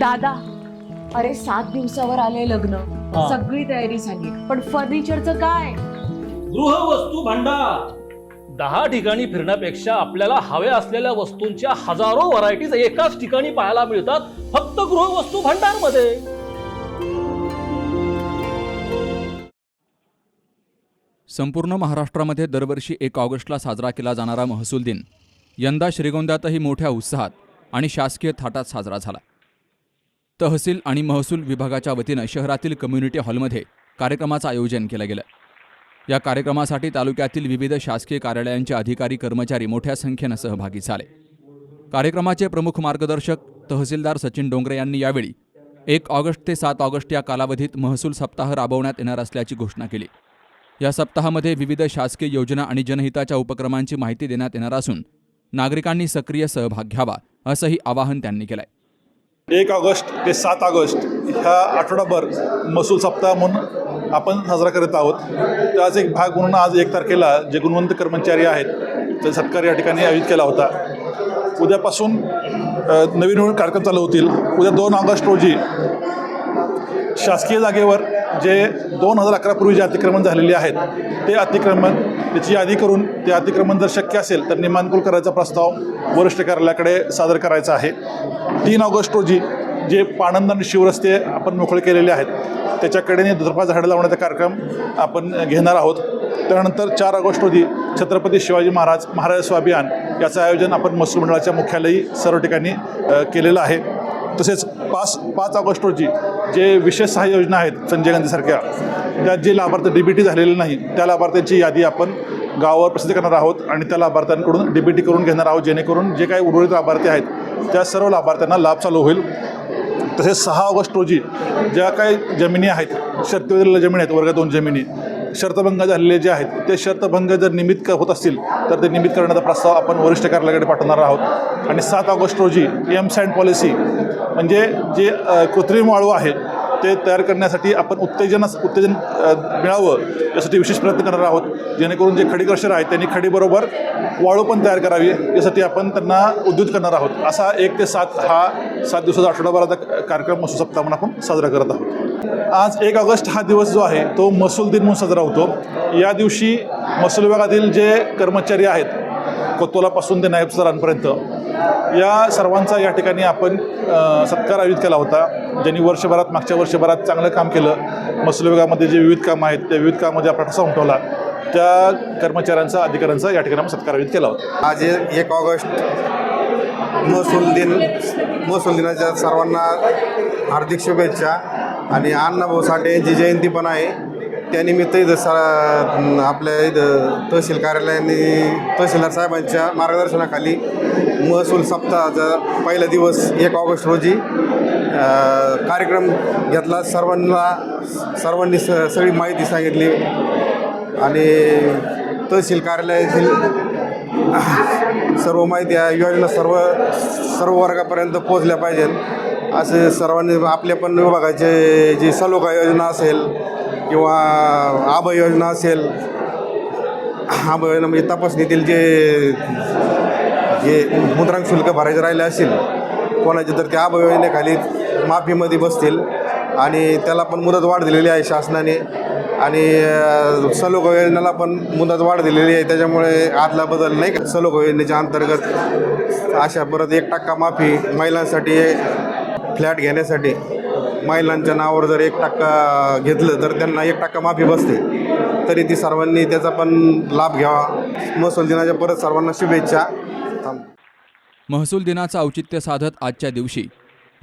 दादा अरे सात दिवसावर आले लग्न. हा. सगळी तयारी झाली. पण फर्निचरचं काय? गृहवस्तू भांडार. दहा ठिकाणी फिरण्यापेक्षा आपल्याला हव्या असलेल्या वस्तूंच्या हजारो व्हरायटीज एकाच ठिकाणी पाहायला मिळतात फक्त गृहवस्तू भांडारमध्ये संपूर्ण महाराष्ट्रामध्ये दरवर्षी एक ऑगस्टला साजरा केला जाणारा महसूल दिन. यंदा श्रीगोंद्यातही मोठ्या उत्साहात आणि शासकीय थाटात साजरा झाला. तहसील आणि महसूल विभागाच्या वतीनं शहरातील कम्युनिटी हॉलमध्ये कार्यक्रमाचं आयोजन केलं गेलं. या कार्यक्रमासाठी तालुक्यातील विविध शासकीय कार्यालयांचे अधिकारी कर्मचारी मोठ्या संख्येनं सहभागी झाले. कार्यक्रमाचे प्रमुख मार्गदर्शक तहसीलदार सचिन डोंगरे यांनी यावेळी एक ऑगस्ट ते सात ऑगस्ट या कालावधीत महसूल सप्ताह राबवण्यात येणार असल्याची घोषणा केली. या सप्ताहामध्ये विविध शासकीय योजना आणि जनहिताच्या उपक्रमांची माहिती देण्यात येणार असून नागरिकांनी सक्रिय सहभाग घ्यावा असंही आवाहन त्यांनी केलंय. एक ऑगस्ट ते सात ऑगस्ट ह्या आठवडाभर महसूल सप्ताह म्हणून आपण साजरा करत आहोत. त्याच एक भाग म्हणून आज एक तारखेला जे गुणवंत कर्मचारी आहेत ते सत्कार या ठिकाणी आयोजित केला होता. उद्यापासून नवीन नवीन कार्यक्रम चालू होतील. उद्या दोन ऑगस्ट रोजी शासकीय जागेवर जे दोन हजार अकरापूर्वी जे अतिक्रमण झालेले आहेत ते अतिक्रमण त्याची यादी करून ते अतिक्रमण जर शक्य असेल तर निमानकुल करायचा प्रस्ताव वरिष्ठ कार्यालयाकडे सादर करायचा आहे. तीन ऑगस्ट रोजी जे पाणंद आणि शिवरस्ते आपण मोकळे केलेले आहेत त्याच्याकडेने दुर्पा झाडं लावण्याचा कार्यक्रम आपण घेणार आहोत. त्यानंतर चार ऑगस्ट रोजी छत्रपती शिवाजी महाराज महाराज स्वाभियान याचं आयोजन आपण महसूल मंडळाच्या मुख्यालयी सर्व ठिकाणी केलेलं आहे. तसेच पाच पाच ऑगस्ट रोजी जे विशेष सहाय्य योजना आहेत संजय गांधीसारख्या त्यात जे लाभार्थी डी बी टी झालेले नाही त्या लाभार्थ्यांची यादी आपण गावावर प्रसिद्ध करणार आहोत आणि त्या लाभार्थ्यांकडून डी बी टी करून घेणार आहोत जेणेकरून जे काही उर्वरित लाभार्थी आहेत त्या सर्व लाभार्थ्यांना लाभ चालू होईल. तसेच सहा ऑगस्ट रोजी ज्या काही जमिनी आहेत शर्तीवरील जमिनी आहेत वर्ग दोन जमिनी शर्तभंग झालेले जे आहेत ते शर्तभंग जर निमित्त होत असतील तर ते निमित्त करण्याचा प्रस्ताव आपण वरिष्ठ कार्यालयाकडे पाठवणार आहोत. आणि सात ऑगस्ट रोजी एम सँड पॉलिसी म्हणजे जे कृत्रिम वाळू आहे ते तयार करण्यासाठी आपण उत्तेजन उत्तेजन मिळावं यासाठी विशेष प्रयत्न करणार आहोत. जेणेकरून जे खडीकर्षर आहेत त्यांनी खडीबरोबर वाळू पण तयार करावी यासाठी आपण त्यांना उद्युत करणार आहोत. असा एक ते सात हा सात दिवसाचा आठवडाभराचा कार्यक्रम महसूल सप्ताह म्हणून आपण साजरा करत आहोत. आज एक ऑगस्ट हा दिवस जो आहे तो महसूल दिन म्हणून साजरा होतो. या दिवशी महसूल विभागातील जे कर्मचारी आहेत कोतोलापासून ते नायब सरांपर्यंत. या सर्वांचा या ठिकाणी आपण सत्कार आयोजित केला होता. ज्यांनी वर्षभरात मागच्या वर्षभरात चांगलं काम केलं. महसूल विभागामध्ये जे विविध कामं आहेत त्या विविध कामामध्ये आपला ठसा उमटवला. त्या कर्मचाऱ्यांचा अधिकाऱ्यांचा या ठिकाणी सत्कार आयोजित केला होता. आज एक ऑगस्ट महसूल दिन महसूल दिनाच्या सर्वांना हार्दिक शुभेच्छा. आणि अण्णाभाऊ साठे यांची जयंती पण आहे. त्यानिमित्त इथं सा आपल्या इथं तहसील कार्यालयाने तहसीलदार साहेबांच्या मार्गदर्शनाखाली महसूल सप्ताहाचा पहिला दिवस एक ऑगस्ट रोजी कार्यक्रम घेतला. सर्वांना सर्वांनी स सगळी माहिती सांगितली. आणि तहसील कार्यालयातील सर्व माहिती या योजना सर्व सर्व वर्गापर्यंत पोचल्या पाहिजेत. असे सर्वांनी आपल्या पण विभागाचे जी सलोखा योजना असेल किंवा आभा योजना असेल आभा योजना म्हणजे तपासणीतील जे जे मुद्रांक शुल्क भरायचे राहिले असेल कोणाचे तर ते आभा योजनेखाली माफीमध्ये बसतील आणि त्याला पण मुदत वाढ दिलेली आहे शासनाने आणि अ, योजनेला पण मुदत वाढ दिलेली आहे. त्याच्यामुळे आदला बदल नाही का? सलोख योजनेच्या अंतर्गत अशा परत एक टक्का माफी महिलांसाठी फ्लॅट घेण्यासाठी महिलांच्या नावावर जर एक टक्का घेतलं तर त्यांना एक टक्का माफी बसते. तरी ती सर्वांनी त्याचा पण लाभ घ्यावा. महसूल दिनाच्या परत सर्वांना शुभेच्छा. महसूल दिनाचं औचित्य साधत आजच्या दिवशी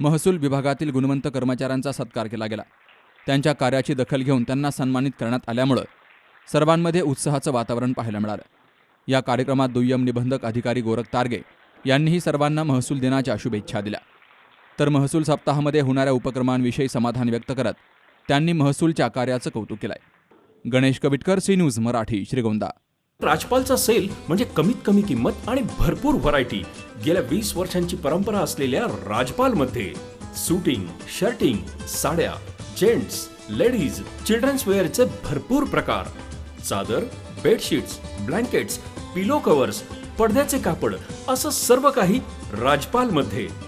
महसूल विभागातील गुणवंत कर्मचाऱ्यांचा सत्कार केला गेला. त्यांच्या कार्याची दखल घेऊन त्यांना सन्मानित करण्यात आल्यामुळं सर्वांमध्ये उत्साहाचं वातावरण पाहायला मिळालं. या कार्यक्रमात दुय्यम निबंधक अधिकारी गोरख तारगे यांनीही सर्वांना महसूल दिनाच्या शुभेच्छा दिल्या. तर महसूल सप्ताहामध्ये होणाऱ्या उपक्रमांविषयी समाधान व्यक्त करत त्यांनी महसूलच्या कार्याचं कौतुक केलंय. Ganesh Kavitkar C news Marathi Shrigonda. राजपालचा sale म्हणजे कमीत कमी किंमत आणि भरपूर व्हरायटी. गेल्या वीस वर्षांची परंपरा असलेल्या राजपालमध्ये सुटिंग शर्टिंग साड्या जेंट्स लेडीज चिल्ड्रन्स वेअरचे भरपूर प्रकार. चादर बेडशीट्स ब्लँकेट्स पिलो कव्हर्स पडद्याचे कापड असं सर्व काही राजपालमध्ये.